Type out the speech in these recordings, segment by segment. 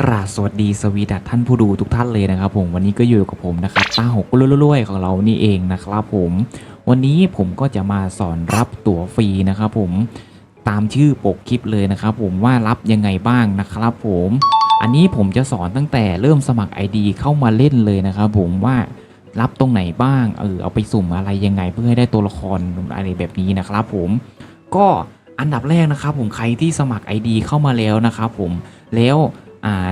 กราบสวัสดีสวีดัตท่านผู้ดูทุกท่านเลยนะครับผมวันนี้ก็อยู่กับผมนะครับตาหกรุ่ยๆของเรานี่เองนะครับผมวันนี้ผมก็จะมาสอนรับตั๋วฟรีนะครับผมตามชื่อปกคลิปเลยนะครับผมว่ารับยังไงบ้างนะครับผมอันนี้ผมจะสอนตั้งแต่เริ่มสมัคร ID เข้ามาเล่นเลยนะครับผมว่ารับตรงไหนบ้างเออเอาไปสุ่มอะไรยังไงเพื่อให้ได้ตัวละครอะไรแบบนี้นะครับผมก็อันดับแรกนะครับผมใครที่สมัคร ID เข้ามาแล้วนะครับผมแล้ว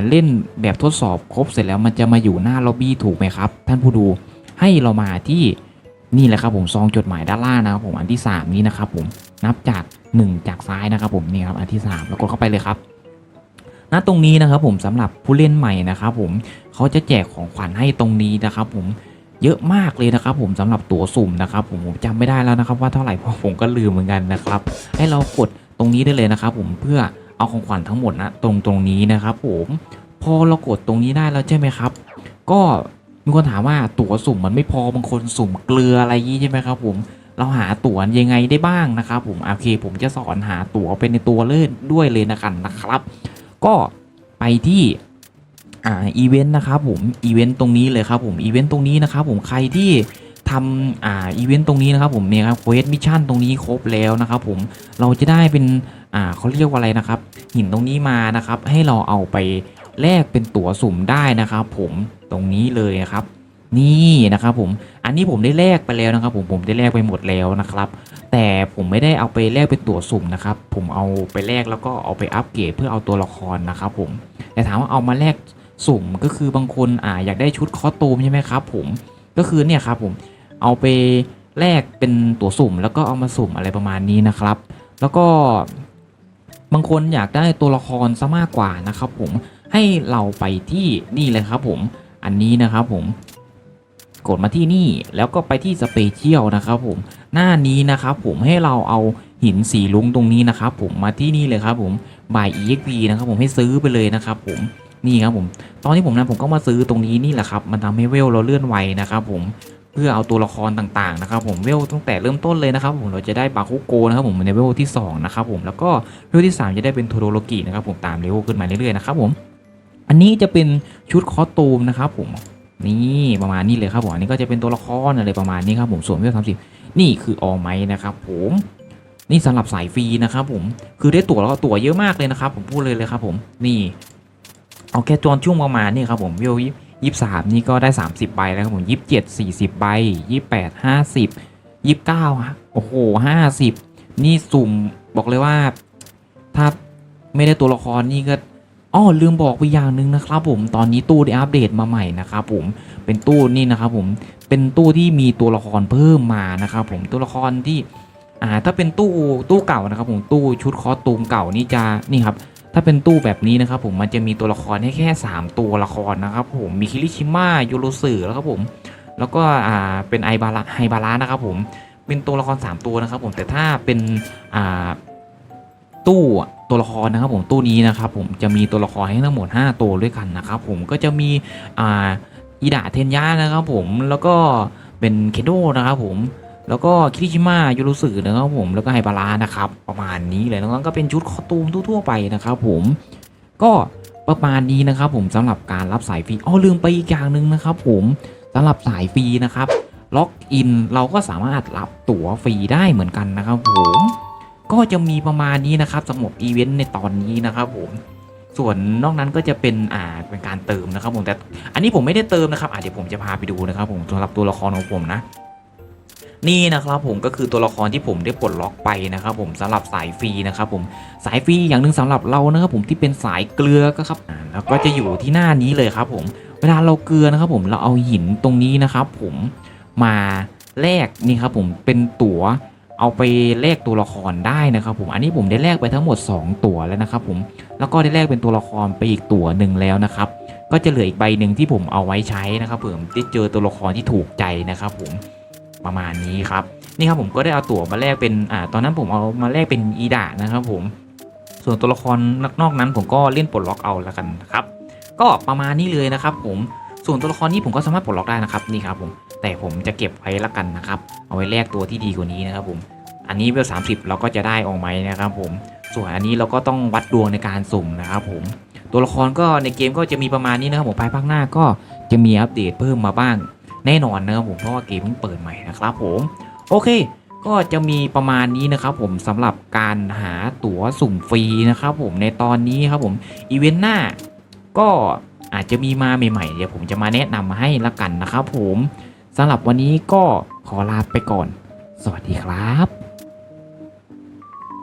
เล่นแบบทดสอบครบเสร็จแล้วมันจะมาอยู่หน้าล็อบบี้ถูกไหมครับ ท่านผู้ดูให้เรามาที่นี่แหละครับผมซองจดหมายด้านล่างนะครับผมอันที่ 3 นี้นะครับผมนับจาก 1 จากซ้ายนะครับผมนี่ครับอันที่ 3 แล้วกดเข้าไปเลยครับณตรงนี้นะครับผมสำหรับผู้เล่นใหม่นะครับผมเขาจะแจกของขวัญให้ตรงนี้นะครับผมเยอะมากเลยนะครับผมสำหรับตั๋วสุ่มนะครับผมผมจำไม่ได้แล้วนะครับว่าเท่าไหร่เพราะผมก็ลืมเหมือนกันนะครับ ให้เรากดตรงนี้ได้เลยนะครับผมเพื่อ เอาของขวัญทั้งหมดนะตรงตรงนี้นะครับผมพอเรากดตรงนี้ได้แล้วใช่ไหมครับ ก็มีคนถามว่าตั๋วสุ่มมันไม่พอบางคนสุ่มเกลืออะไรย่างนี้ใช่ไหมครับผมเราหาตั๋วยังไงได้บ้างนะครับผมโอเคผมจะสอนหาตั๋วเป็นในตัวเล่นด้วยเลยนะกันนะครับ ก็ไปที่อ่าอีเวนต์นะครับผมอีเวนต์ตรงนี้เลยครับผมอีเวนต์ตรงนี้นะครับผมใครที่ ทำอ่าอีเวนต์ตรงนี้นะครับผมเนี่ยครับเควสมิชชั่นตรงนี้ครบแล้วนะครับผมเราจะได้เป็นอ่าเขาเรียกว่าอะไรนะครับ หินตรงนี้มานะครับ ให้เราเอาไปแลกเป็นตั๋วสุ่มได้นะครับ ผมตรงนี้เลยครับ นี่นะครับผมอันนี้ผมได้แลกไปแล้วนะครับ ผมผมได้แลกไปหมดแล้วนะครับ แต่ผมไม่ได้เอาไปแลกเป็นตั๋วสุ่มนะครับ ผมเอาไปแลกแล้วก็เอาไปอัปเกรดเพื่อเอาตัวละครนะครับ ผมแต่ถามว่าเอามาแลกสุ่มก็คือบางคนอ่าอยากได้ชุดคอสตูมใช่ไหมครับ ผมก็คือเนี่ยครับผม เอาไปแลกเป็นตั๋วสุ่ม แล้วก็เอามาสุ่มอะไรประมาณนี้นะครับ แล้วก็บางคนอยากได้ตัวละครซะมากกว่านะครับผมให้เราไปที่นี่เลยครับผมอันนี้นะครับผมกดมาที่นี่แล้วก็ไปที่สเปเชียลนะครับผมหน้านี้นะครับผมให้เราเอาหินสีลุงตรงนี้นะครับผมมาที่นี่เลยครับผมบาย exp นะครับผมให้ซื้อไปเลยนะครับผมนี่ครับผม ตอนที่ผมนั้นผมก็มาซื้อตรงนี้นี่แหละครับ มันทำให้เวลเราเลื่อนไวนะครับผม พื่อเอาตัวละครต่างๆนะครับผมเวลตั้งแต่เริ่มต้นเลยนะครับผมเราจะได้บาคุโกนะครับผมในเวลที่สองนะครับผมแล้วก็เวลที่ 3 จะได้เป็นโทโรโลกินะครับผมตามเลเวลขึ้นมาเรื่อยๆนะครับผมอันนี้จะเป็นชุดคอสตูมนะครับผมนี่ประมาณนี้เลยครับผมอันนี้ก็จะเป็นตัวละครอะไรประมาณนี้ครับผมส่วนเวลสามสิบนี่คือออไมนะครับผมนี่สำหรับสายฟรีนะครับผมคือได้ตั๋วแล้วก็ตั๋วเยอะมากเลยนะครับผมพูดเลยเลยครับผมนี่เอาแค่จอนช่วงประมาณนี้ครับผมเวลยี่ สามนี่ก็ได้ 30 ใบแล้วครับผมยี่สิบเจ็ดสี่สิบใบยี่แปดห้าสิบยี่เก้าโอ้โหห้าสิบนี่สุ่มบอกเลยว่า ถ้าไม่ได้ตัวละครนี่ก็อ้อลืมบอกไปอย่างหนึ่งนะครับผมตอนนี้ตู้ได้อัปเดตมาใหม่นะครับผมเป็นตู้นี่นะครับผมเป็นตู้ที่มีตัวละครเพิ่มมานะครับผมตัวละครที่อ่าถ้าเป็นตู้ตู้เก่านะครับผมตู้ชุดคอสตูมเก่านี่จะนี่ครับ ถ้าเป็นตู้แบบนี้นะครับผมมันจะมีตัวละครให้แค่ 3 ตัวละครนะครับผมมีคิริชิมะยูโรสึแล้วครับผมแล้วก็อ่าเป็นไอบาระไฮบาระนะครับผมเป็นตัวละคร 3 ตัวนะครับผมแต่ถ้าเป็นอ่าตู้ตัวละครนะครับผมตู้นี้นะครับผมจะมีตัวละครให้ทั้งหมด 5 ตัวด้วยกันนะครับผมก็จะมีอ่าอีดาเทนยะนะครับผมแล้วก็เป็นเคโดนะครับผม แล้วก็คิริชิมะยูรุสึนะครับผมแล้วก็ไฮบาระนะครับ ประมาณนี้เลยแล้วก็เป็นชุดคอตูมทั่วๆไปนะครับผมก็ประมาณนี้นะครับผมสำหรับการรับสายฟรีอ๋อลืมไปอีกอย่างหนึ่งนะครับผมสำหรับสายฟรีนะครับล็อกอินเราก็สามารถรับตั๋วฟรีได้เหมือนกันนะครับผมก็จะมีประมาณนี้นะครับสำหรับอีเวนต์ในตอนนี้นะครับผมส่วนนอกนั้นก็จะเป็นอ่าเป็นการเติมนะครับผมแต่อันนี้ผมไม่ได้เติมนะครับอะเดี๋ยวผมจะพาไปดูนะครับผมสำหรับตัวละครของผมนะ นี่นะครับผมก็คือตัวละครที่ผมได้ปลดล็อกไปนะครับผมสำหรับสายฟรีนะครับผมสายฟรีอย่างหนึ่งสำหรับเรานะครับผมที่เป็นสายเกลือก็ครับแล้วก็จะอยู่ที่หน้านี้เลยครับผมเวลาเราเกลือนะครับผมเราเอาหินตรงนี้นะครับผมมาแลกนี่ครับผมเป็นตั๋วเอาไปแลกตัวละครได้นะครับผมอันนี้ผมได้แลกไปทั้งหมด 2 ตัวแล้วนะครับผมแล้วก็ได้แลกเป็นตัวละครไปอีกตัวหนึ่งแล้วนะครับก็จะเหลืออีกใบหนึ่งที่ผมเอาไว้ใช้นะครับผมได้เจอตัวละครที่ถูกใจนะครับผม ประมาณนี้ครับนี่ครับผมก็ได้เอาตั๋วมาแลกเป็นอ่าตอนนั้นผมเอามาแลกเป็นอีดานะครับผมส่วนตัวละครนอกนั้นผมก็เล่นปลดล็อกเอาแล้วกันนะครับก็ประมาณนี้เลยนะครับ ผมส่วนตัวละครนี้ผมก็สามารถปลดล็อกได้นะครับนี่ครับผมแต่ผมจะเก็บไว้ละกันนะครับเอาไว้แลกตัวที่ดีกว่านี้นะครับผมอันนี้เวลสามสิบเราก็จะได้ออกไหมนะครับผมส่วนอันนี้เราก็ต้องวัดดวงในการสุ่มนะครับผมตัวละครก็ในเกมก็จะมีประมาณนี้นะครับผมภายภาคหน้าก็จะมีอัปเดตเพิ่มมาบ้าง แน่นอนนะครับผมเพราะว่าเกมเพิ่งเปิดใหม่นะครับผมโอเค ก็จะมีประมาณนี้นะครับผมสำหรับการหาตั๋วสุ่มฟรีนะครับผมในตอนนี้ครับผมอีเวนต์หน้าก็อาจจะมีมาใหม่ๆ เดี๋ยวผมจะมาแนะนำมาให้ละกันนะครับผมสำหรับวันนี้ก็ขอลาไปก่อน สวัสดีครับ